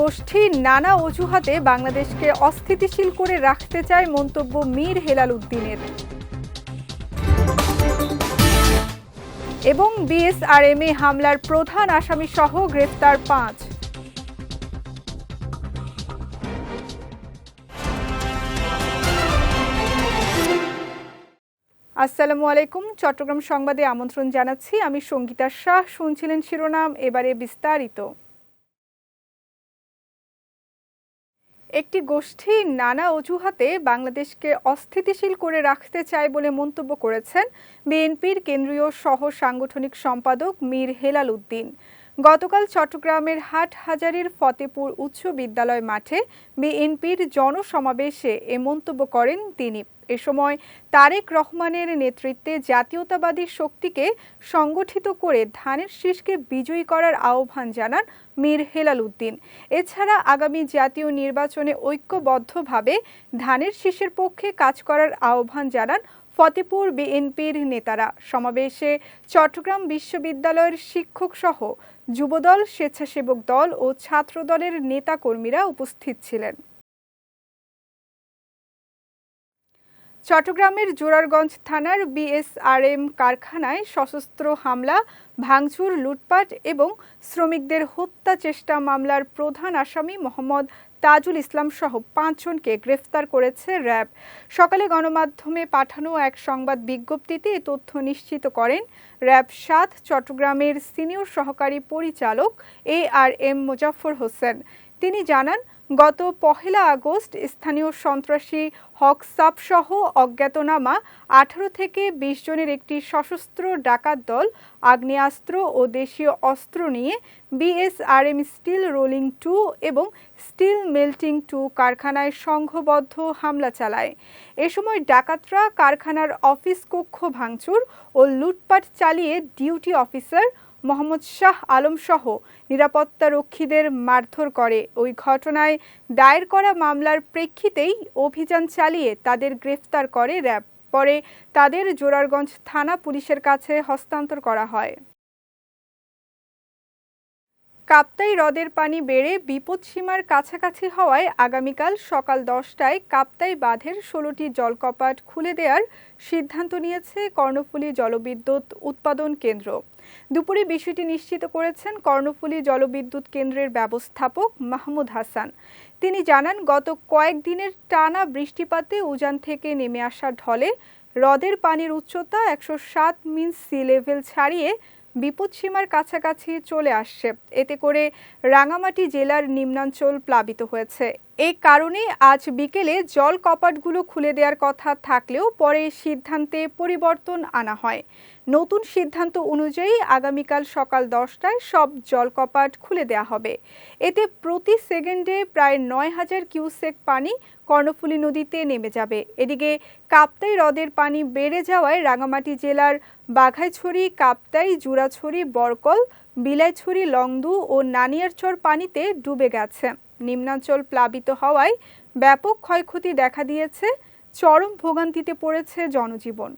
গোষ্ঠী নানা অজুহাতে বাংলাদেশকে অস্থিতিশীল করে রাখতে চায় মন্তব্য মীর হেলাল উদ্দিনের। এবং বিএসআরএমএ হামলার প্রধান আসামি সহ গ্রেফতার পাঁচ। আসসালামু আলাইকুম। চট্টগ্রাম সংবাদে আমন্ত্রণ জানাচ্ছি। আমি সঙ্গীতা শাহ। শুনছিলেন শিরোনাম, এবারে বিস্তারিত। একটি গোষ্ঠী নানা অজুহাতে বাংলাদেশকে অস্থিতিশীল করে রাখতে চায় বলে মন্তব্য করেছেন বিএনপির কেন্দ্রীয় সহ সাংগঠনিক সম্পাদক মীর হেলাল উদ্দিন। গতকাল চট্টগ্রামের হাটহাজারির ফতেপুর উচ্চ বিদ্যালয় মাঠে বিএনপির জনসমাবেশে এ মন্তব্য করেন তিনি। এ সময় তারেক রহমানের নেতৃত্বে জাতীয়তাবাদী শক্তিকে সংগঠিত করে ধানের শীষকে বিজয়ী করার আহ্বান জানান মীর হেলাল উদ্দিন। এছাড়া আগামী জাতীয় নির্বাচনে ঐক্যবদ্ধভাবে ধানের শীষের পক্ষে কাজ করার আহ্বান জানান ফতেপুর বিএনপির নেতারা। সমাবেশে চট্টগ্রাম বিশ্ববিদ্যালয়ের শিক্ষক সহ যুবদল, স্বেচ্ছাসেবক দল ও ছাত্রদলের নেতাকর্মীরা উপস্থিত ছিলেন। চট্টগ্রামের জোরারগঞ্জ থানার বিএসআরএম কারখানায় সশস্ত্র হামলা, ভাঙচুর, লুটপাট এবং শ্রমিকদের হত্যা চেষ্টা মামলার প্রধান আসামি মোহাম্মদ তাজুল ইসলাম সহ পাঁচজনকে গ্রেফতার করেছে র্যাব। সকালে গণমাধ্যমে পাঠানো এক সংবাদ বিজ্ঞপ্তিতে এ তথ্য নিশ্চিত করেন র্যাব সাত চট্টগ্রামের সিনিয়র সহকারী পরিচালক A R M Muzaffar Hossain. তিনি জানান গত পহেলা আগস্ট স্থানীয় সন্ত্রাসী হক সাপসহ অজ্ঞাতনামা আঠারো থেকে বিশ জনের একটি সশস্ত্র ডাকাত দল, আগ্নেয়াস্ত্র ও দেশীয় অস্ত্র নিয়ে বিএসআরএম স্টিল রোলিং টু এবং স্টিল মেল্টিং টু কারখানায় সংঘবদ্ধ হামলা চালায়। এ সময় ডাকাতরা কারখানার অফিস কক্ষ ভাঙচুর ও লুটপাট চালিয়ে ডিউটি অফিসার মোহাম্মদ শাহ আলমসহ নিরাপত্তা রক্ষীদের মারধর করে। ওই ঘটনায় দায়ের করা মামলার প্রেক্ষিতেই অভিযান চালিয়ে তাদের গ্রেফতার করে র্যাব। পরে তাদের জোরারগঞ্জ থানা পুলিশের কাছে হস্তান্তর করা হয়। কাপ্তাই হ্রদের পানি বেড়ে বিপদসীমার কাছাকাছি হওয়ায় আগামীকাল সকাল দশটায় কাপ্তাই বাঁধের ষোলোটি জলকপাট খুলে দেওয়ার সিদ্ধান্ত নিয়েছে কর্ণফুলী জলবিদ্যুৎ উৎপাদন কেন্দ্র। দুপুরে বিষয়টি নিশ্চিত করেছেন কর্ণফুলী জলবিদ্যুৎ কেন্দ্রের ব্যবস্থাপক মাহমুদ হাসান। তিনি জানান, গত কয়েকদিনের টানা বৃষ্টিপাতে উজান থেকে নেমে আসা ঢলে হ্রদের পানির উচ্চতা একশো সাত মিন সি লেভেল ছাড়িয়ে বিপদসীমার কাছাকাছি চলে আসছে। এতে করে রাঙামাটি জেলার নিম্নাঞ্চল প্লাবিত হয়েছে। এই কারণে আজ বিকেলে জল কপাটগুলো খুলে দেওয়ার কথা থাকলেও পরে সিদ্ধান্তে পরিবর্তন আনা হয়। নতুন সিদ্ধান্ত অনুযায়ী আগামীকাল সকাল দশটায় সব জলকপাট খুলে দেওয়া হবে। এতে প্রতি সেকেন্ডে প্রায় নয় হাজার কিউসেক পানি কর্ণফুলী নদীতে নেমে যাবে। এদিকে কাপ্তাই হ্রদের পানি বেড়ে যাওয়ায় রাঙামাটি জেলার বাঘাইছড়ি, কাপ্তাই, জুরাছড়ি, বরকল, বিলাইছড়ি, লংদু ও নানিয়ারচর পানিতে ডুবে গেছে। নিম্নাঞ্চল প্লাবিত হওয়ায় ব্যাপক ক্ষয়ক্ষতি দেখা দিয়েছে। চরম ভোগান্তিতে পড়েছে জনজীবন।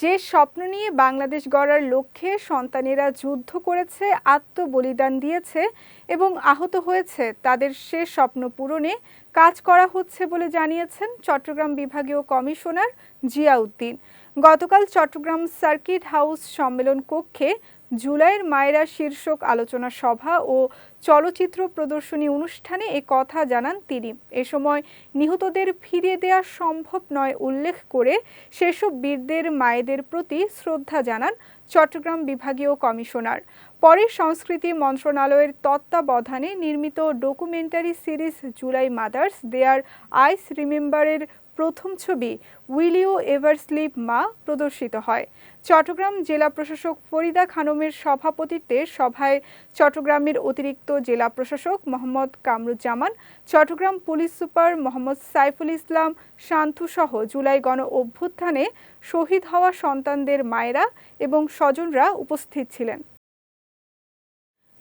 যে স্বপ্ন নিয়ে বাংলাদেশ গড়ার লক্ষ্যে সন্তানেরা যুদ্ধ করেছে, আত্মবলিদান দিয়েছে এবং আহত হয়েছে, তাদের সে স্বপ্ন পূরণে কাজ করা হচ্ছে বলে জানিয়েছেন চট্টগ্রাম বিভাগীয় কমিশনার জিয়াউদ্দিন। গতকাল চট্টগ্রাম সার্কিট হাউস সম্মেলন কক্ষে জুলাইয়ের মায়েরা শীর্ষক আলোচনা সভা ও চলচ্চিত্র প্রদর্শনী অনুষ্ঠানে এ কথা জানান তিনি। এ সময় নিহতদের ফিরিয়ে দেওয়া সম্ভব নয় উল্লেখ করে সেসব বীরদের মায়েদের প্রতি শ্রদ্ধা জানান চট্টগ্রাম বিভাগীয় কমিশনার। পরে সংস্কৃতি মন্ত্রণালয়ের তত্ত্বাবধানে নির্মিত documentary series July mothers, their eyes রিমেম্বারের প্রথম ছবি উইল ইউ এভার স্লিপ মা প্রদর্শিত হয়। চট্টগ্রাম জেলা প্রশাসক ফরিদা খানমের সভাপতিত্বে সভায় চট্টগ্রামের অতিরিক্ত জেলা প্রশাসক মোহাম্মদ কামরুজ্জামান, চট্টগ্রাম পুলিশ সুপার মোহাম্মদ সাইফুল ইসলাম, শান্তু সহ জুলাই গণ অভ্যুত্থানে শহীদ হওয়া সন্তানদের মায়েরা এবং স্বজনরা উপস্থিত ছিলেন।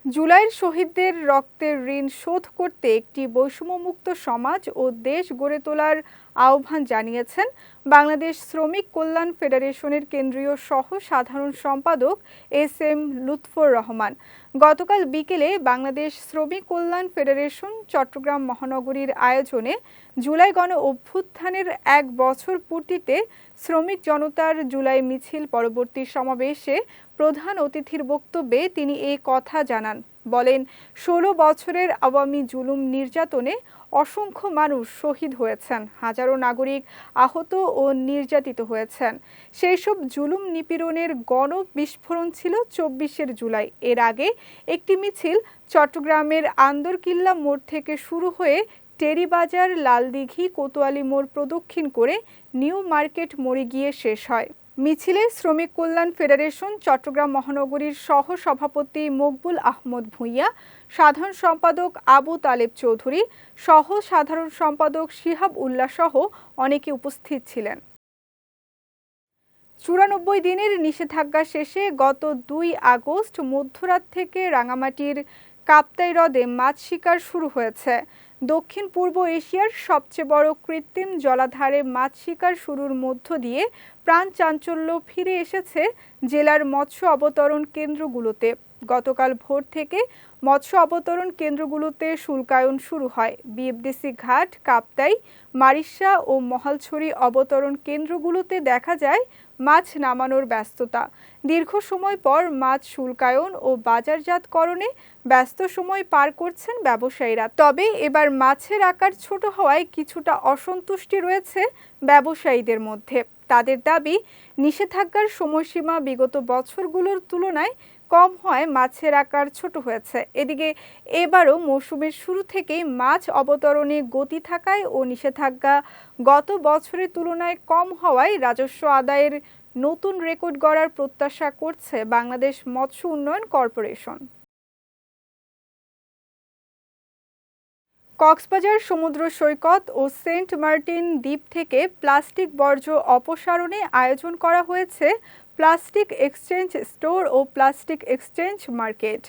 জুলাইয়ের শহীদদের রক্তের ঋণ শোধ করতে একটি বৈষম্যমুক্ত সমাজ ও দেশ গড়ে তোলার আহ্বান জানিয়েছেন বাংলাদেশ শ্রমিক কল্যাণ ফেডারেশনের কেন্দ্রীয় সহ সাধারণ সম্পাদক এস এম লুৎফর রহমান। গতকাল বিকেলে বাংলাদেশ শ্রমিক কল্যাণ ফেডারেশন চট্টগ্রাম মহানগরীর আয়োজনে জুলাই গণ অভ্যুত্থানের এক বছর পূর্তিতে শ্রমিক জনতার জুলাই মিছিল পরবর্তী সমাবেশে প্রধান অতিথির বক্তব্যে তিনি এই কথা জানান। বলেন, ষোলো বছরের আওয়ামী জুলুম নির্যাতনে অসংখ্য মানুষ শহীদ হয়েছেন, হাজারো নাগরিক আহত ও নির্যাতিত হয়েছেন। সেই সব জুলুম নিপীড়নের গণ বিস্ফোরণ ছিল চব্বিশের জুলাই। এর আগে একটি মিছিল চট্টগ্রামের আন্দরকিল্লা মোড় থেকে শুরু হয়ে টেরিবাজার, লালদিঘি, কোতোয়ালি মোড় প্রদক্ষিণ করে নিউ মার্কেট মোড়ে গিয়ে শেষ হয়। মিছিলে শ্রমিক কল্যাণ ফেডারেশন, চট্টগ্রাম মহানগরীর সহ সভাপতি মকবুল আহমদ ভূঁইয়া, সাধারণ সম্পাদক আবু তালেব চৌধুরী সহ সাধারণ সম্পাদক শিহাব উল্লাহ সহ অনেকে উপস্থিত ছিলেন। চুরানব্বই দিনের নিষেধাজ্ঞা শেষে গত দুই আগস্ট মধ্যরাত থেকে রাঙামাটির কাপ্তাই হ্রদে মাছ শিকার শুরু হয়েছে। দক্ষিণ পূর্ব এশিয়ার সবচেয়ে বড় কৃত্রিম জলাধারে মাছ শিকার শুরুর মধ্য দিয়ে প্রাণ চাঞ্চল্য ফিরে এসেছে জেলার মৎস্য অবতরণ কেন্দ্রগুলোতে। গতকাল ভোর থেকে মৎস্য অবতরণ কেন্দ্রগুলোতে শুল্কায়ন শুরু হয়। বিএফডিসি ঘাট, কাপ্তাই, মারিশা ও মহালছড়ি অবতরণ কেন্দ্রগুলোতে দেখা যায় মাছ নামানোর ব্যস্ততা। দীর্ঘ সময় পর মাছ শুল্কায়ন ও বাজারজাতকরণে ব্যস্ত সময় পার করছেন ব্যবসায়ীরা। তবে এবার মাছের আকার ছোট হওয়ায় কিছুটা অসন্তুষ্টি রয়েছে ব্যবসায়ীদের মধ্যে। তাদের দাবি, নিষেধাজ্ঞার সময়সীমা বিগত বছরগুলোর তুলনায় কম হয়, মাছের আকার ছোট হয়েছে। এদিকে এবারও মৌসুমের শুরু থেকেই মাছ অবতরণে গতি থাকায় ও নিষেধাজ্ঞা গত বছরের তুলনায় কম হওয়ায় রাজস্ব আদায়ের নতুন রেকর্ড গড়ার প্রত্যাশা করছে বাংলাদেশ মৎস্য উন্নয়ন কর্পোরেশন। কক্সবাজার সমুদ্র সৈকত ও সেন্ট মার্টিন দ্বীপ থেকে প্লাস্টিক বর্জ্য অপসারণে আয়োজন করা হয়েছে প্লাস্টিক এক্সচেঞ্জ স্টোর ও প্লাস্টিক এক্সচেঞ্জ মার্কেট।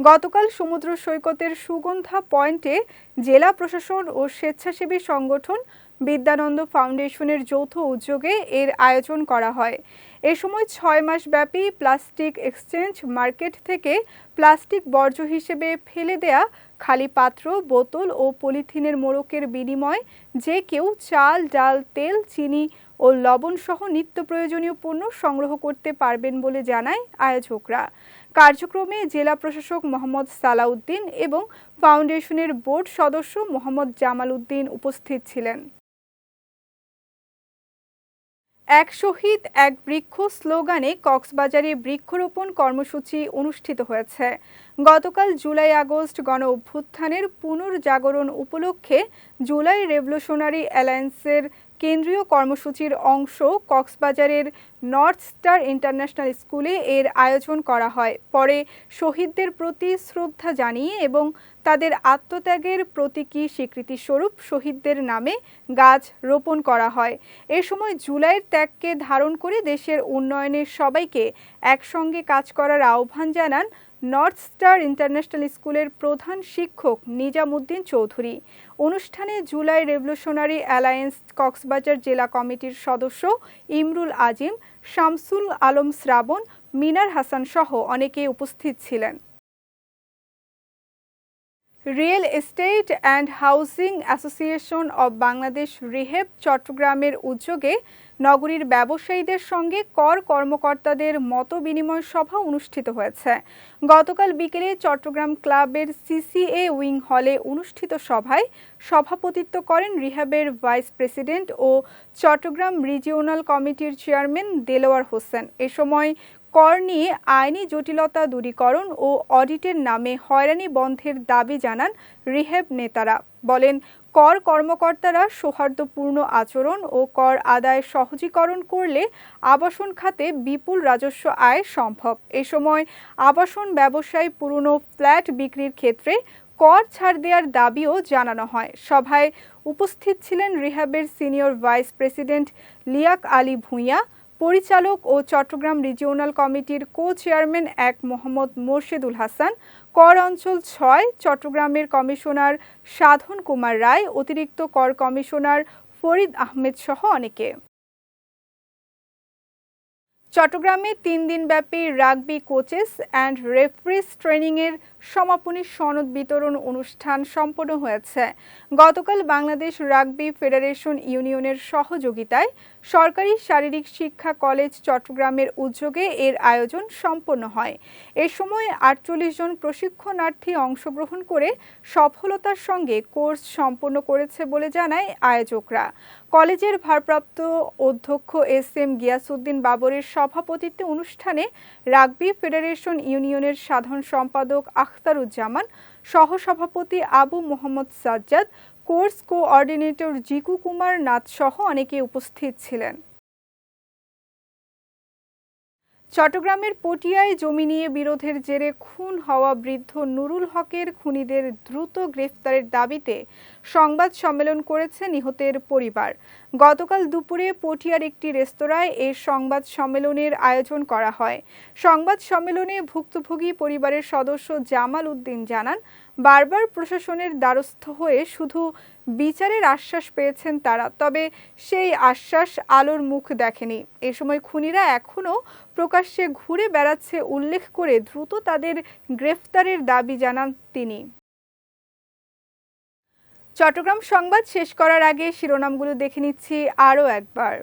গতকাল সমুদ্র সৈকতের সুগন্ধা পয়েন্টে জেলা প্রশাসন ও স্বেচ্ছাসেবী সংগঠন বিদ্যানন্দ ফাউন্ডেশনের যৌথ উদ্যোগে এর আয়োজন করা হয়। এ সময় ছয় মাস ব্যাপী প্লাস্টিক এক্সচেঞ্জ মার্কেট থেকে প্লাস্টিক বর্জ্য হিসেবে ফেলে দেয়া খালি পাত্র, বোতল ও পলিথিনের মোড়কের বিনিময় যে কেউ চাল, ডাল, তেল, চিনি ও লবণ সহ নিত্য প্রয়োজনীয় পণ্য সংগ্রহ করতে পারবেন বলে জানায় আয়োজকরা। কার্যক্রমে জেলা প্রশাসক মোহাম্মদ সালাউদ্দিন এবং ফাউন্ডেশনের বোর্ড সদস্য মোহাম্মদ জামাল উদ্দিন উপস্থিত ছিলেন। এক শহীদ, এক বৃক্ষ স্লোগানে কক্সবাজারে বৃক্ষরোপণ কর্মসূচি অনুষ্ঠিত হয়েছে। গতকাল জুলাই আগস্ট গণ অভ্যুত্থানের পুনর্জাগরণ উপলক্ষে জুলাই রেভলিউশনারি অ্যালায়েন্সের কেন্দ্রীয় কর্মসূচির অংশ কক্সবাজারের নর্থ স্টার ইন্টারন্যাশনাল স্কুলে এর আয়োজন করা হয়। পরে শহীদদের প্রতি শ্রদ্ধা জানিয়ে এবং তাদের আত্মত্যাগের প্রতীকী স্বীকৃতিস্বরূপ শহীদদের নামে গাছ রোপণ করা হয়। এ সময় জুলাইয়ের ত্যাগকে ধারণ করে দেশের উন্নয়নের সবাইকে একসঙ্গে কাজ করার আহ্বান জানান নর্থ স্টার ইন্টারন্যাশনাল স্কুলের প্রধান শিক্ষক নিজামুদ্দিন চৌধুরী। অনুষ্ঠানে জুলাই রেভলিউশনারি অ্যালায়েন্স কক্সবাজার জেলা কমিটির সদস্য ইমরুল আজিম, শামসুল আলম শ্রাবণ, মিনার হাসান সহ অনেকে উপস্থিত ছিলেন। Real estate and housing association of Bangladesh REHAB চট্টগ্রামের উদ্যোগে নগরীর ব্যবসায়ীদের সঙ্গে কর কর্মকর্তাদের মত বিনিময় সভা অনুষ্ঠিত হয়েছে। গতকাল বিকেলে চট্টগ্রাম ক্লাবের সিসিএ উইং হলে অনুষ্ঠিত সভায় সভাপতিত্ব করেন রিহাবের ভাইস প্রেসিডেন্ট ও চট্টগ্রাম রিজিওনাল কমিটির চেয়ারম্যান দেলোয়ার হোসেন। এ সময় কর নিয়ে আইনি জটিলতা দূরীকরণ ও অডিটের নামে হয়রানি বন্ধের দাবি জানান রিহেব নেতারা। বলেন, কর কর্মকর্তারা সৌহার্দ্যপূর্ণ আচরণ ও কর আদায় সহজীকরণ করলে আবাসন খাতে বিপুল রাজস্ব আয় সম্ভব। এ সময় আবাসন ব্যবসায় পুরনো ফ্ল্যাট বিক্রির ক্ষেত্রে কর ছাড় দেওয়ার দাবিও জানানো হয়। সভায় উপস্থিত ছিলেন রিহাবের senior vice president Liyakat Ali Bhuiyan পরিচালক ও চট্টগ্রাম রিজিওনাল কমিটির কো চেয়ারম্যান এক মোহাম্মদ মোর্শেদুল হাসান, কর অঞ্চল ছয়, চট্টগ্রামের কমিশনার সাধন কুমার রায়, অতিরিক্ত কর কমিশনার ফরিদ আহমেদ সহ অনেকে। চট্টগ্রামে তিন দিনব্যাপী রাগবি কোচেস অ্যান্ড রেফারিস ট্রেনিংয়ের সমাপনী সনদ বিতরণ অনুষ্ঠান সম্পন্ন হয়েছে। গতকাল বাংলাদেশ রাগবি ফেডারেশন ইউনিয়নের সহযোগিতায় সরকারি শারীরিক শিক্ষা কলেজ চট্টগ্রামের উদ্যোগে এর আয়োজন সম্পন্ন হয়। এ সময় আটচল্লিশ জন প্রশিক্ষণার্থী অংশগ্রহণ করে সফলতার সঙ্গে কোর্স সম্পন্ন করেছে বলে জানায় আয়োজকরা। কলেজের ভারপ্রাপ্ত অধ্যক্ষ এস এম গিয়াসুদ্দিন বাবরের সভাপতিত্বে অনুষ্ঠানে রাগবি ফেডারেশন ইউনিয়নের সাধারণ সম্পাদক আখতারুজ্জামান সহসভাপতি আবু মোহাম্মদ সাজ্জাদ কোর্স কোঅর্ডিনেটর জিকু কুমার নাথসহ অনেকে উপস্থিত ছিলেন। চট্টগ্রামের পটিয়ায় জমি নিয়ে বিরোধের জেরে খুন হওয়া বৃদ্ধ নুরুল হকের খুনিদের দ্রুত গ্রেফতারের দাবিতে সংবাদ সম্মেলন করেছে নিহতের পরিবার। গতকাল দুপুরে পটিয়ার একটি রেস্তোরাঁয় এর সংবাদ সম্মেলনের আয়োজন করা হয়। সংবাদ সম্মেলনে ভুক্তভোগী পরিবারের সদস্য জামাল উদ্দিন জানান, বারবার প্রশাসনের দ্বারস্থ হয়ে শুধু বিচারের আশ্বাস পেয়েছেন তারা, তবে সেই আশ্বাস আলোর মুখ দেখেনি। এ সময় খুনিরা এখনও প্রকাশ্যে ঘুরে বেড়াচ্ছে উল্লেখ করে দ্রুত তাদের গ্রেফতারের দাবি জানান তিনি। চট্টগ্রাম সংবাদ শেষ করার আগে শিরোনামগুলো দেখে নিচ্ছি আরও একবার।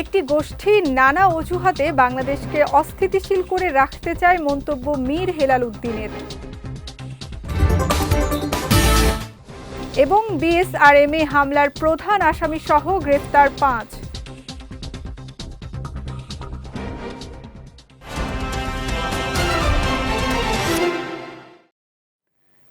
একটি গোষ্ঠী নানা অজুহাতে বাংলাদেশকে অস্থিতিশীল করে রাখতে চায় মন্তব্য মীর হেলাল উদ্দিনের। এবং বিএসআরএমএ হামলার প্রধান আসামি সহ গ্রেফতার পাঁচ।